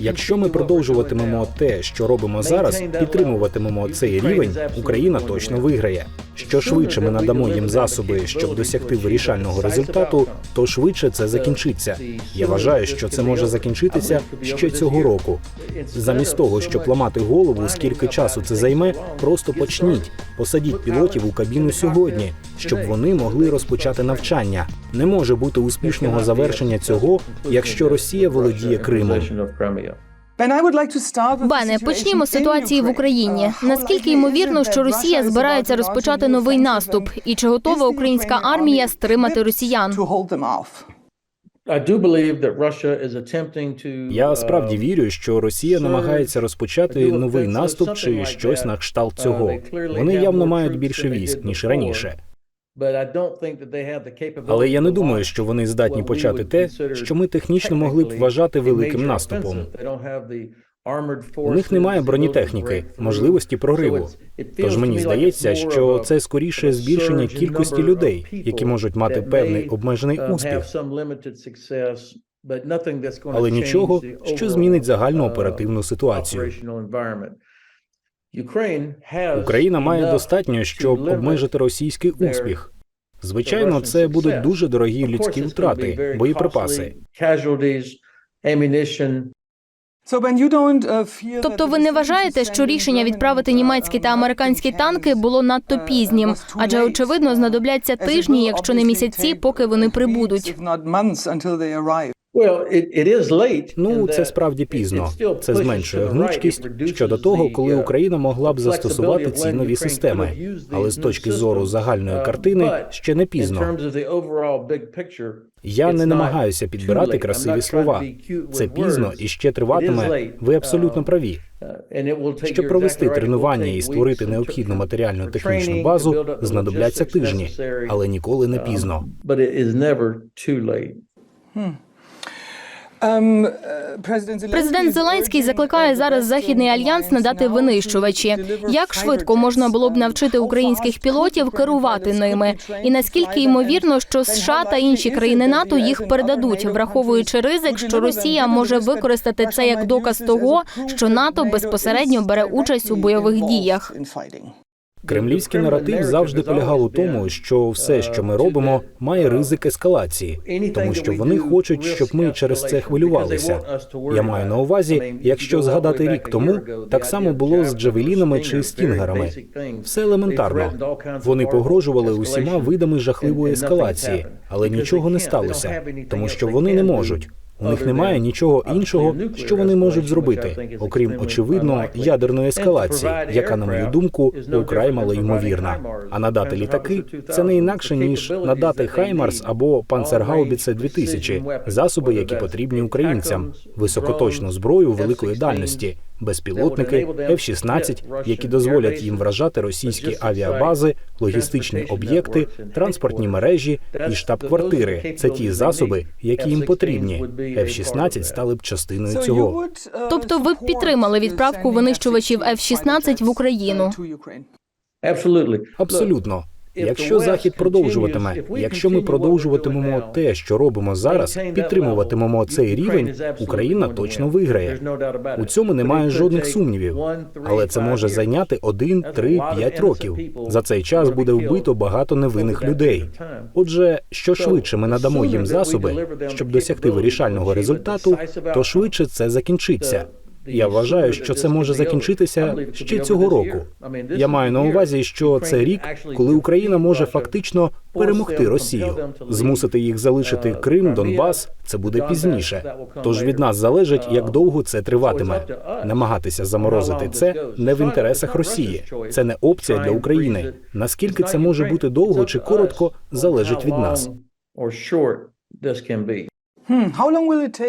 Якщо ми продовжуватимемо те, що робимо зараз, підтримуватимемо цей рівень, Україна точно виграє. Що швидше ми надамо їм засоби, щоб досягти вирішального результату, то швидше це закінчиться. Я вважаю, що це може закінчитися ще цього року. Замість того, щоб ламати голову, скільки часу це займе, просто почніть, посадіть пілотів у кабіну сьогодні, щоб вони могли розпочати навчання. Не може бути успішного завершення цього, якщо Росія володіє Кримом. Бене, почнімо з ситуації в Україні. Наскільки ймовірно, що Росія збирається розпочати новий наступ, і чи готова українська армія стримати росіян? Я справді вірю, що Росія намагається розпочати новий наступ чи щось на кшталт цього. Вони явно мають більше військ ніж раніше. Але я не думаю, що вони здатні почати те, що ми технічно могли б вважати великим наступом. У них немає бронетехніки, можливості прориву. Тож мені здається, що це скоріше збільшення кількості людей, які можуть мати певний обмежений успіх, але нічого, що змінить загальну оперативну ситуацію. Україна має достатньо, щоб обмежити російський успіх. Звичайно, це будуть дуже дорогі людські втрати, боєприпаси. Тобто, ви не вважаєте, що рішення відправити німецькі та американські танки було надто пізнім, адже очевидно знадобляться тижні, якщо не місяці, поки вони прибудуть. Ну, це справді пізно. Це зменшує гнучкість щодо того, коли Україна могла б застосувати ці нові системи. Але з точки зору загальної картини ще не пізно. Я не намагаюся підбирати красиві слова. Це пізно і ще триватиме. Ви абсолютно праві. Щоб провести тренування і створити необхідну матеріальну технічну базу, знадобляться тижні, але ніколи не пізно. Президент Зеленський закликає зараз західний альянс надати винищувачі. Як швидко можна було б навчити українських пілотів керувати ними? І наскільки ймовірно, що США та інші країни НАТО їх передадуть, враховуючи ризик, що Росія може використати це як доказ того, що НАТО безпосередньо бере участь у бойових діях. Кремлівський наратив завжди полягав у тому, що все, що ми робимо, має ризик ескалації, тому що вони хочуть, щоб ми через це хвилювалися. Я маю на увазі, якщо згадати рік тому, так само було з джавелінами чи стінгерами. Все елементарно. Вони погрожували усіма видами жахливої ескалації, але нічого не сталося, тому що вони не можуть. У них немає нічого іншого, що вони можуть зробити, окрім очевидно ядерної ескалації, яка, на мою думку, украй малоймовірна. А надати літаки це не інакше ніж надати Хаймарс або Панцергаубіце 2000 засоби, які потрібні українцям, високоточну зброю великої дальності, безпілотники F-16, які дозволять їм вражати російські авіабази, логістичні об'єкти, транспортні мережі і штаб-квартири. Це ті засоби, які їм потрібні. F-16 стали б частиною цього. Тобто, ви б підтримали відправку винищувачів F-16 в Україну? Абсолютно. Якщо захід продовжуватиме, якщо ми продовжуватимемо те, що робимо зараз, підтримуватимемо цей рівень, Україна точно виграє. У цьому немає жодних сумнівів. Але це може зайняти один, три, п'ять років. За цей час буде вбито багато невинних людей. Отже, що швидше ми надамо їм засоби, щоб досягти вирішального результату, то швидше це закінчиться. Я вважаю, що це може закінчитися ще цього року. Я маю на увазі, що це рік, коли Україна може фактично перемогти Росію, змусити їх залишити Крим, Донбас. Це буде пізніше. Тож від нас залежить, як довго це триватиме. Намагатися заморозити це не в інтересах Росії. Це не опція для України. Наскільки це може бути довго чи коротко, залежить від нас.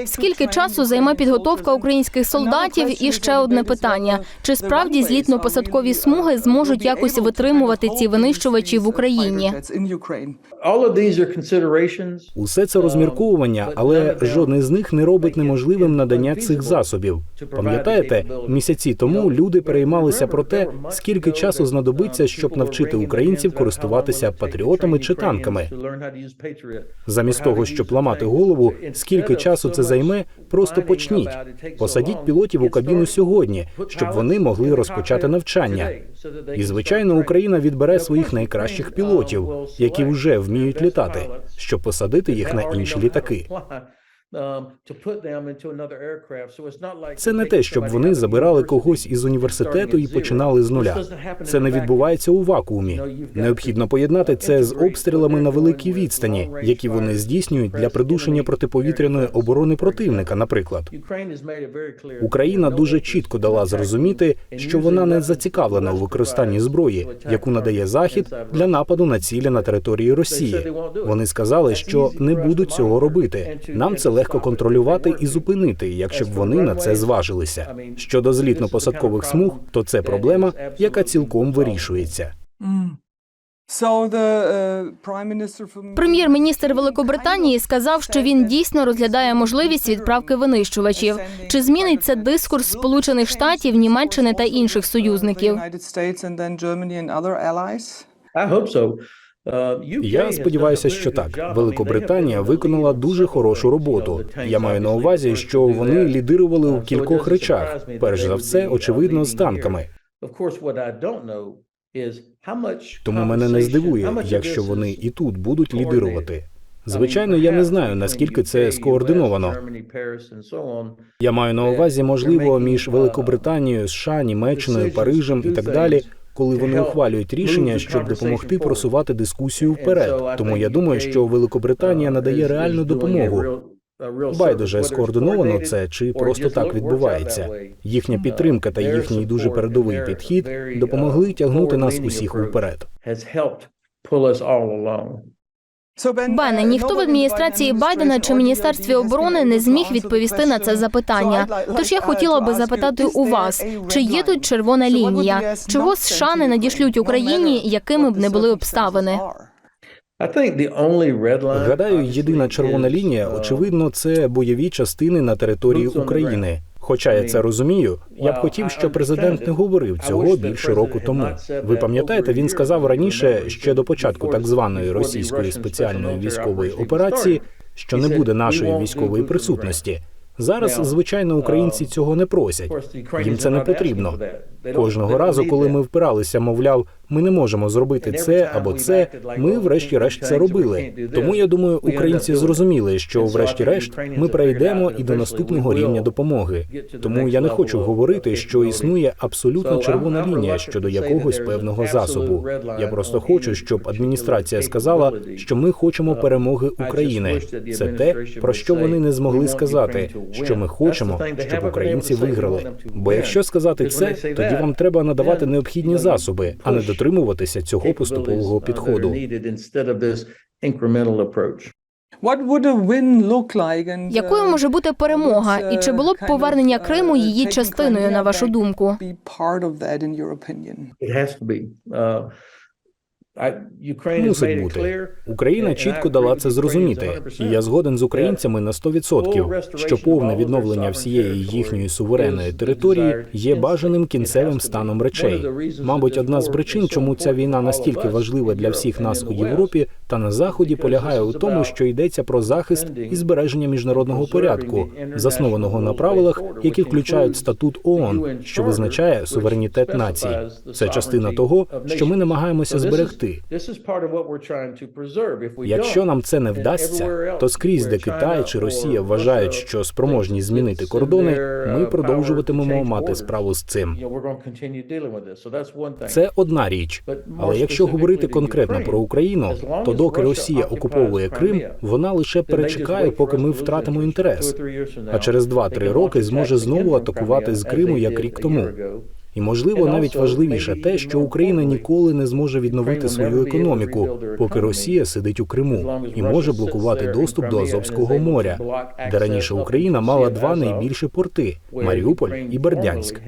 Скільки часу займе підготовка українських солдатів? І ще одне питання: чи справді злітно-посадкові смуги зможуть якось витримувати ці винищувачі в Україні? Усе це розмірковування, але жодне з них не робить неможливим надання цих засобів. Пам'ятаєте, місяці тому люди переймалися про те, скільки часу знадобиться, щоб навчити українців користуватися патріотами чи танками. Замість того, щоб ламати голову, Скільки часу це займе? Просто почніть. Посадіть пілотів у кабіну сьогодні, щоб вони могли розпочати навчання. І звичайно, Україна відбере своїх найкращих пілотів, які вже вміють літати, щоб посадити їх на інші літаки. Це не те, щоб вони забирали когось із університету і починали з нуля. Це не відбувається у вакуумі. Необхідно поєднати це з обстрілами на великій відстані, які вони здійснюють для придушення протиповітряної оборони противника. Наприклад, Україна дуже чітко дала зрозуміти, що вона не зацікавлена у використанні зброї, яку надає Захід для нападу на цілі на території Росії. Вони сказали, що не будуть цього робити. Нам це легко контролювати і зупинити, якщо б вони на це зважилися. Щодо злітно-посадкових смуг, то це проблема, яка цілком вирішується. Прем'єр-міністр Великобританії сказав, що він дійсно розглядає можливість відправки винищувачів. Чи змінить це дискурс Сполучених Штатів, Німеччини та інших союзників? Allies? Я сподіваюся, що так. Великобританія виконала дуже хорошу роботу. Я маю на увазі, що вони лідирували у кількох речах. Перш за все, очевидно, з танками. Тому мене не здивує, якщо вони і тут будуть лідирувати. Звичайно, я не знаю наскільки це скоординовано. Я маю на увазі, можливо, між Великобританією, США, Німеччиною, Парижем і так далі. Коли вони ухвалюють рішення, щоб допомогти просувати дискусію вперед, тому я думаю, що Великобританія надає реальну допомогу. Байдуже скоординовано це чи просто так відбувається. Їхня підтримка та їхній дуже передовий підхід допомогли тягнути нас усіх уперед. Бене, uh, ніхто в адміністрації Байдена чи міністерстві оборони не зміг відповісти на це запитання. Тож я хотіла би запитати у вас, чи є тут червона лінія? Чого США не надішлють Україні, якими б не були обставини? Гадаю, єдина червона лінія, очевидно, це бойові частини на території України. Хоча я це розумію, я б хотів, щоб президент не говорив цього більше року тому. Ви пам'ятаєте, він сказав раніше, ще до початку так званої російської спеціальної військової операції, що не буде нашої військової присутності. Зараз, звичайно, українці цього не просять. Їм це не потрібно. Кожного разу, коли ми впиралися, мовляв, ми не можемо зробити це або це. Ми, врешті-решт, це робили. Тому я думаю, українці зрозуміли, що врешті-решт ми перейдемо і до наступного рівня допомоги. Тому я не хочу говорити, що існує абсолютно червона лінія щодо якогось певного засобу. Я просто хочу, щоб адміністрація сказала, що ми хочемо перемоги України. Це те, про що вони не змогли сказати, що ми хочемо, щоб українці виграли. Бо якщо сказати це, тоді вам треба надавати необхідні засоби, а не дотримуватися цього поступового підходу. Якою uh, може бути перемога, і чи було б повернення Криму її частиною, на вашу думку? Мусить бути. Україна чітко дала це зрозуміти, і я згоден з українцями на 100%, що повне відновлення всієї їхньої суверенної території є бажаним кінцевим станом речей. Мабуть, одна з причин, чому ця війна настільки важлива для всіх нас у Європі та на заході, полягає у тому, що йдеться про захист і збереження міжнародного порядку, заснованого на правилах, які включають статут ООН, що визначає суверенітет націй. Це частина того, що ми намагаємося зберегти. Якщо нам це не вдасться, то скрізь, де Китай чи Росія вважають, що спроможні змінити кордони, ми продовжуватимемо мати справу з цим. Це одна річ. Але якщо говорити конкретно про Україну, то доки Росія окуповує Крим, вона лише перечекає, поки ми втратимо інтерес. А через 2-3 роки зможе знову атакувати з Криму, як рік тому. І можливо навіть важливіше те, що Україна ніколи не зможе відновити свою економіку, поки Росія сидить у Криму і може блокувати доступ до Азовського моря, де раніше Україна мала два найбільші порти Маріуполь і Бердянськ.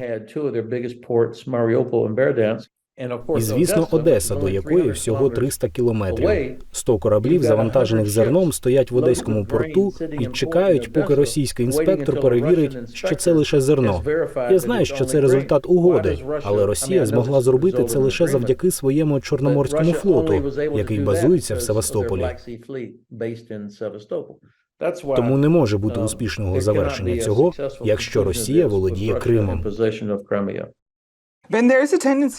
І звісно, Одеса, до якої всього 300 кілометрів. 100 кораблів, завантажених зерном, стоять в одеському порту і чекають, поки російський інспектор перевірить, що це лише зерно. Я знаю, що це результат угоди, але Росія змогла зробити це лише завдяки своєму чорноморському флоту, який базується в Севастополі. Тому не може бути успішного завершення цього, якщо Росія володіє Кримом.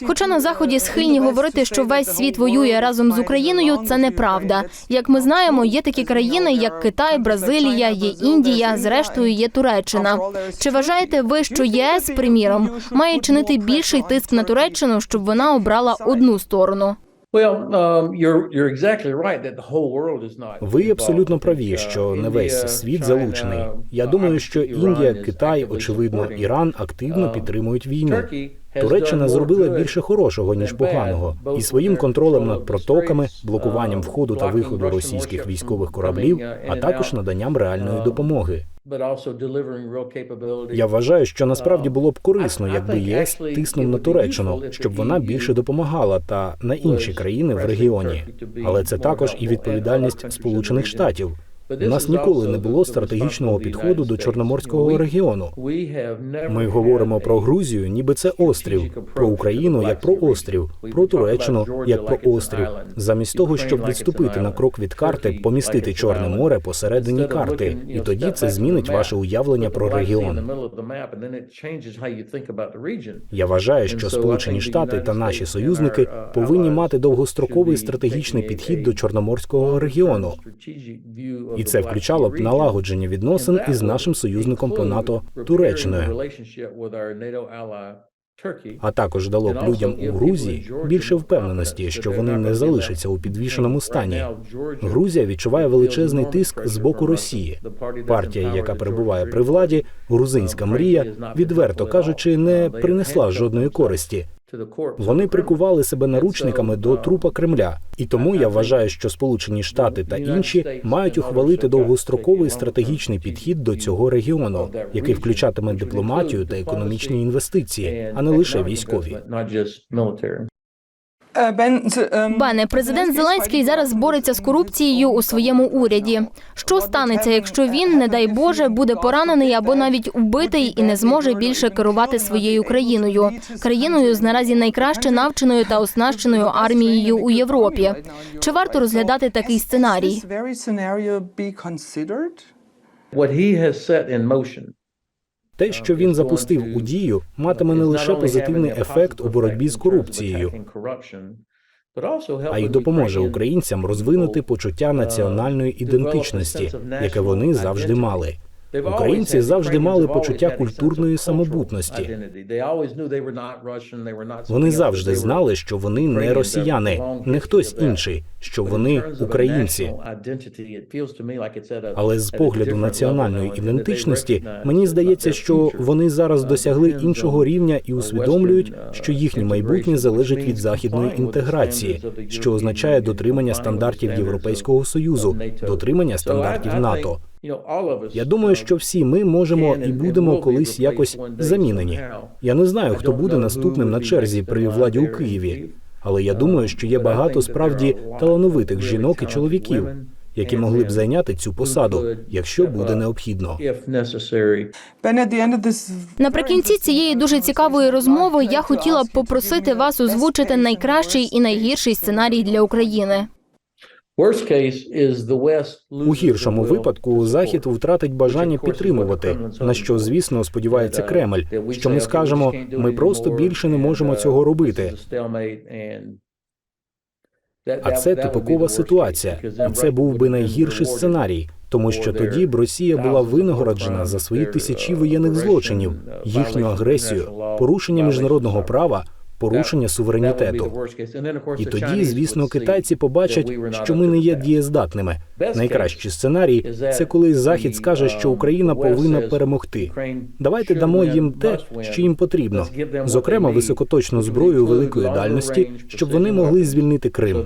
Хоча на заході схильні говорити, що весь світ воює разом з Україною, це неправда. Як ми знаємо, є такі країни, як Китай, Бразилія, є Індія, зрештою є Туреччина. Чи вважаєте ви, що єС, приміром, має чинити більший тиск на Туреччину, щоб вона обрала одну сторону? Ви абсолютно праві, що не весь світ залучений. Я думаю, що Індія, Китай, очевидно, Іран активно підтримують війну. Туреччина зробила більше хорошого ніж поганого, і своїм контролем над протоками, блокуванням входу та виходу російських військових кораблів, а також наданням реальної допомоги. Я вважаю, що насправді було б корисно, якби ЄС тиснув на Туреччину, щоб вона більше допомагала та на інші країни в регіоні. Але це також і відповідальність Сполучених Штатів. У нас ніколи не було стратегічного підходу до чорноморського регіону. Ми говоримо про Грузію, ніби це острів, про Україну як про острів, про Туреччину як про острів, замість того, щоб відступити на крок від карти, помістити Чорне море посередині карти, і тоді це змінить ваше уявлення про регіон. Я вважаю, що Сполучені Штати та наші союзники повинні мати довгостроковий стратегічний підхід до чорноморського регіону. І це включало б налагодження відносин із нашим союзником по НАТО Туреччиною. А також дало б людям у Грузії більше впевненості, що вони не залишаться у підвішеному стані. Грузія відчуває величезний тиск з боку Росії. Партія, яка перебуває при владі, грузинська мрія, відверто кажучи, не принесла жодної користі. Вони прикували себе наручниками до трупа Кремля, і тому я вважаю, що Сполучені Штати та інші мають ухвалити довгостроковий стратегічний підхід до цього регіону, який включатиме дипломатію та економічні інвестиції, а не лише військові. Бене, президент Зеленський зараз бореться з корупцією у своєму уряді. Що станеться, якщо він, не дай Боже, буде поранений або навіть убитий і не зможе більше керувати своєю країною, країною з наразі найкраще навченою та оснащеною армією у Європі? Чи варто розглядати такий сценарій? Те, що він запустив у дію, матиме не лише позитивний ефект у боротьбі з корупцією, а й допоможе українцям розвинути почуття національної ідентичності, яке вони завжди мали. Українці завжди мали почуття культурної самобутності. Вони завжди знали, що вони не росіяни, не хтось інший, що вони українці. Але з погляду національної ідентичності мені здається, що вони зараз досягли іншого рівня і усвідомлюють, що їхнє майбутнє залежить від західної інтеграції, що означає дотримання стандартів Європейського союзу, дотримання стандартів НАТО. Я думаю, що всі ми можемо і будемо колись якось замінені. Я не знаю, хто буде наступним на черзі при владі у Києві, але я думаю, що є багато справді талановитих жінок і чоловіків, які могли б зайняти цю посаду, якщо буде необхідно. Наприкінці цієї дуже цікавої розмови я хотіла б попросити вас озвучити найкращий і найгірший сценарій для України. У гіршому випадку захід втратить бажання підтримувати, на що звісно сподівається Кремль. Що ми скажемо, ми просто більше не можемо цього робити. А це типова ситуація, і це був би найгірший сценарій, тому що тоді б Росія була винагороджена за свої тисячі воєнних злочинів, їхню агресію, порушення міжнародного права. Порушення суверенітету. І тоді, звісно, китайці побачать, що ми не є дієздатними. Найкращий сценарій це коли Захід скаже, що Україна повинна перемогти. Давайте дамо їм те, що їм потрібно, зокрема високоточну зброю великої дальності, щоб вони могли звільнити Крим.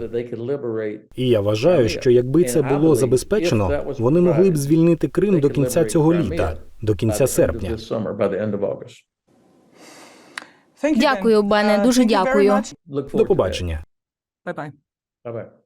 І я вважаю, що якби це було забезпечено, вони могли б звільнити Крим до кінця цього літа, до кінця серпня. Дякую, Бене, Uh, дуже дякую. До побачення. Bye-bye.